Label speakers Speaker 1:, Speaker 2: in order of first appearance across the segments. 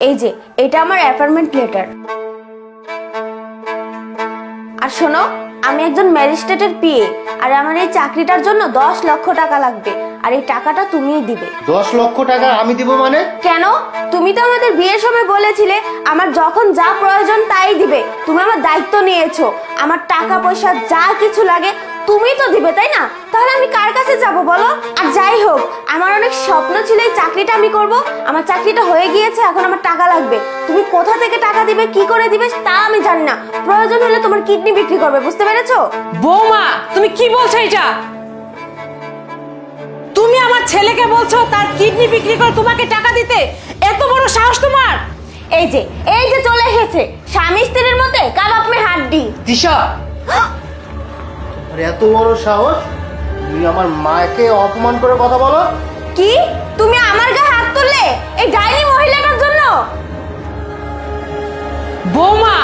Speaker 1: এই যে এটা আমার অ্যাপয়েন্টমেন্ট লেটার আর শোনো আমি একজন ম্যাজিস্ট্রেটের পিএ আর আমার এই চাকরিটার জন্য দশ লক্ষ টাকা লাগবে আর এই টাকাটা তুমিই দিবে।
Speaker 2: দশ লক্ষ টাকা আমি দিব মানে?
Speaker 1: কেন? তুমি তো আমাদের বিয়ের সময় বলেছিলে আমার যখন যা প্রয়োজন তাই দিবে। তুমি আমার দায়িত্ব নিয়েছো আমার টাকা পয়সা যা কিছু লাগে তুমি তো দিবে তাই না? তাহলে আমি কার কাছে যাব বলো? আর যাই হোক আমার অনেক স্বপ্ন ছিল এই চাকরিটা আমি করব। আমার চাকরিটা হয়ে গিয়েছে এখন আমার টাকা লাগবে। তুমি কোথা থেকে টাকা দিবে কি করে দিবে তা আমি জানি না। প্রয়োজন হলে তোমার কিডনি বিক্রি করবে বুঝতে পেরেছ?
Speaker 3: বৌমা তুমি কি বলছো এটা তুমি আমার ছেলেকে বলছো তার কিডনি বিক্রি করে তোমাকে টাকা দিতে? এত বড় সাহস তোমার?
Speaker 1: এই যে এই যে চলে এসেছে। স্বামী স্ত্রীর মধ্যে কাবাব মে হাড্ডি।
Speaker 2: দিশা! আর এত বড় সাহস? তুমি আমার মাকে অপমান করে কথা বলো?
Speaker 1: কি? তুমি আমার গায়ে হাত তুললে? এই ডাইনি মহিলাটার জন্য?
Speaker 3: বৌমা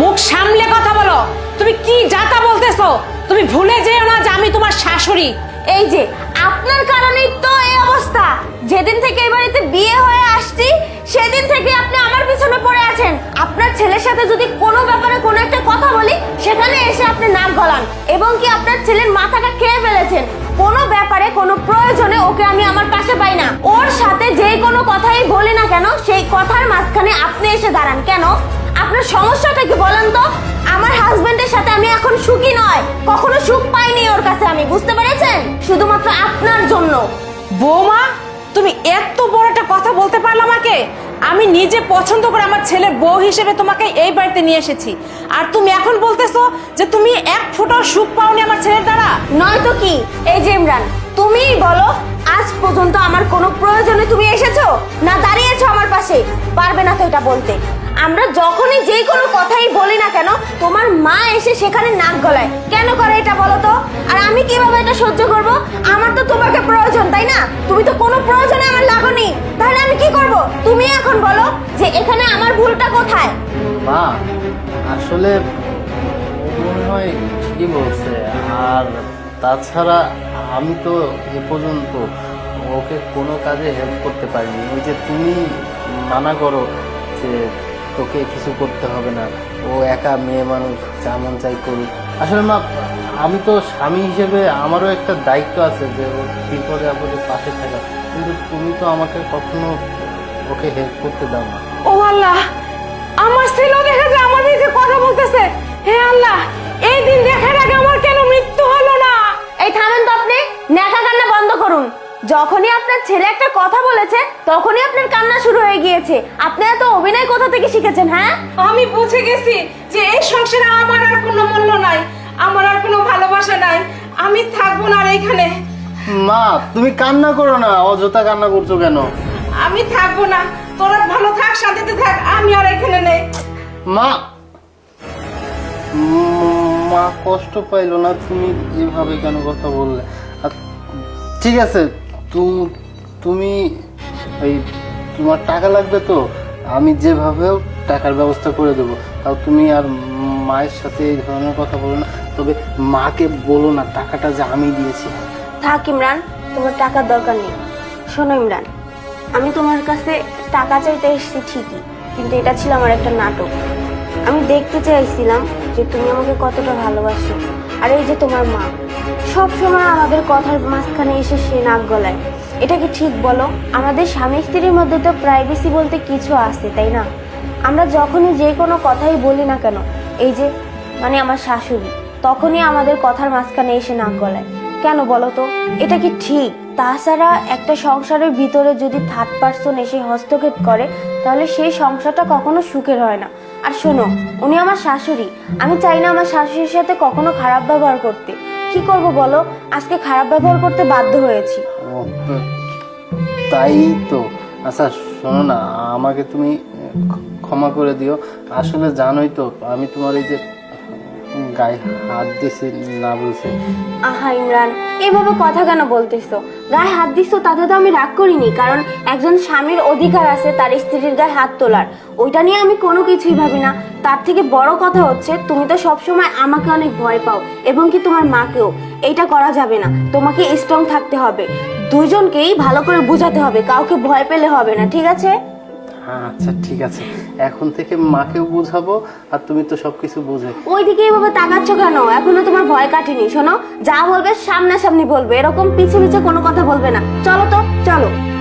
Speaker 3: মুখ সামলে কথা বলো। তুমি কি যাতা বলতেছো? তুমি ভুলে যেও না যে আমি তোমার শাশুড়ি।
Speaker 1: এই যে আপনার কারণেই তো এই অবস্থা। যেদিন থেকে এই বাড়িতে বিয়ে হয়ে আসছি সেদিন থেকে আপনি আমার পিছনে পড়ে আছেন। আপনার ছেলের সাথে যদি কোনো ব্যাপারে কোনো গলান এবং কি আপনার ছেলের মাথাটা খেয়ে ফেলেছেন? কোনো ব্যাপারে, কোনো প্রয়োজনে ওকে আমি আমার পাশে পাই না। ওর সাথে যে কোনো কথাই বলি না কেন, সেই কথার মাঝখানে আপনি এসে দাঁড়ান। কেন? আপনার সমস্যাটা কি বলেন তো? আমার হাজবেন্ডের সাথে আমি এখন সুখী নয়। কখনো সুখ পাইনি ওর কাছে আমি, বুঝতে পেরেছেন? শুধুমাত্র আপনার জন্য।
Speaker 3: বৌমা, তুমি এত বড় একটা কথা বলতে পারলে আমাকে? আমি নিজে পছন্দ করে আমার ছেলের বউ হিসেবে তোমাকে এই বাড়িতে নিয়ে এসেছি। আর তুমি এখন বলতেছো যে তুমি এক ফোঁটাও সুখ পাওনি আমার ছেলের দ্বারা?
Speaker 1: নয়তো কি? এই যে ইমরান, তুমিই বলো, আজ পর্যন্ত আমার কোনো প্রয়োজনে তুমি এসেছ? না দাঁড়িয়েছো আমার পাশে? পারবে না তো এটা বলতে। আমরা যখনই যে কোনো কথাই বলি না কেন, তোমার মা এসে সেখানে নাক গলায়। কেন করে এটা বলো তো? আর আমি এটা সহ্য করব? আমার তো তোমাকে প্রয়োজন, তাই না? তুমি তো কোনো প্রয়োজনে আমার লাগনি। তাহলে আমি কি করব? তুমি এখন বলো যে এখানে আমার ভুলটা কোথায়?
Speaker 2: মা, আসলে মনে হয় ঠিকই বলছে। আর তাছাড়া আমি তো এ পর্যন্ত ওকে কোনো কাজে হেল্প করতে পারিনি। ওই যে তুমি মানা করো যে তোকে কিছু করতে হবে না। ও একা মেয়ে মানুষ, যা মন চাই করুক। আসলে মা আমি তো স্বামী হিসেবে আমারও একটা দায়িত্ব আছে যে ওর বিপদে আপদে পাশে থাকা। কিন্তু তুমি তো আমাকে কখনো ওকে হেল্প করতে দাও না।
Speaker 3: ও আল্লাহ আমার ছেলেও দেখা যায় আমার বিরুদ্ধে কথা বলতেছে। হে আল্লাহ এই দিন দেখার আগে আমার কেন মৃত্যু হলো না?
Speaker 1: এই থামেন তো আপনি ন্যাকা কান্না বন্ধ করুন। যখনই আপনার ছেলে একটা কথা বলেছে তখনই আপনার কান্না শুরু হয়ে গিয়েছে। আপনি এত অভিনয় কোথা থেকে শিখেছেন হ্যাঁ?
Speaker 3: আমি বুঝে গেছি যে এই সংসারে আমার আর কোনো মূল্য নাই। আমার আর কোনো ভালোবাসা নাই। আমি থাকব না আর এইখানে
Speaker 2: মা তুমি কান্না করো না অযথা কান্না করছ কেন?
Speaker 3: আমি থাকব না। তোরা ভালো থাক শান্তিতে থাক আমি আর এখানে নেই।
Speaker 2: মা মা কষ্ট পাইলো না তুমি এভাবে কেন কথা বললে? ঠিক আছে তুমি এই তোমার টাকা লাগবে তো আমি যেভাবেও টাকার ব্যবস্থা করে দেবো। তাও তুমি আর মায়ের সাথে এই ধরনের কথা বলো না। তবে মাকে বলো না, টাকাটা যে আমি দিয়েছি।
Speaker 1: থাক ইমরান, তোমার টাকার দরকার নেই। শোনো ইমরান, আমি তোমার কাছে টাকা চাইতে এসেছি ঠিকই, কিন্তু এটা ছিল আমার একটা নাটক। আমি দেখতে চাইছিলাম যে তুমি আমাকে কতটা ভালোবাসো, আর এই যে তোমার মা। সব সময় আমাদের কথার মাঝখানে এসে সে নাক গলায়। এটা কি ঠিক বলো? আমাদের স্বামী স্ত্রীর মধ্যে তো প্রাইভেসি বলতে কিছু আছে, তাই না? আমরা যখনই যে কোনো কথাই বলি না কেন, এই যে মানে আমার শাশুড়ি। তখনই আমাদের কথার মাঝখানে এসে নাক গলায়। কেন বলো তো? এটা কি ঠিক? তাছাড়া একটা সংসারের ভিতরে যদি থার্ড পার্সন এসে হস্তক্ষেপ করে, তাহলে সেই সংসারটা কখনো সুখের হয় না। আর শোনো, উনি আমার শাশুড়ি। আমি চাই না আমার শাশুড়ির সাথে কখনো খারাপ ব্যবহার করতে। কি করব বলো? আজকে খারাপ ব্যবহার করতে বাধ্য হয়েছি।
Speaker 2: তাই তো। আচ্ছা শোনো না, আমাকে তুমি ক্ষমা করে দিও। আসলে জানোই তো, আমি তোমার এই যে গায়ে হাত দিছি না বলছি।
Speaker 1: আহা ইমরান, এভাবে কথা কেন বলতেছো? গায়ে হাত দিছো, তাতে তো আমি রাগ করিনি, কারণ একজন স্বামীর অধিকার আছে তার স্ত্রীর গায়ে হাত তোলার। ওইটা নিয়ে আমি কোনো কিছুই ভাবি না। তার থেকে বড় কথা হচ্ছে, তুমি তো সবসময় আমাকে অনেক ভয় পাও, এবং কি তোমার মাকেও। এইটা করা যাবে না, তোমাকে স্ট্রং থাকতে হবে। দুজনকেই ভালো করে বোঝাতে হবে, কাউকে ভয় পেলে হবে না, ঠিক আছে?
Speaker 2: আচ্ছা ঠিক আছে। এখন থেকে মাকেও বোঝাবো আর তুমি তো সবকিছু বোঝে।
Speaker 1: ওইদিকে এভাবে তাকাচ্ছ কেন? এখনও তোমার ভয় কাটেনি। শোনো, যা বলবে সামনাসামনি বলবে। এরকম পিছে পিছে কোনো কথা বলবে না। চলো তো, চলো।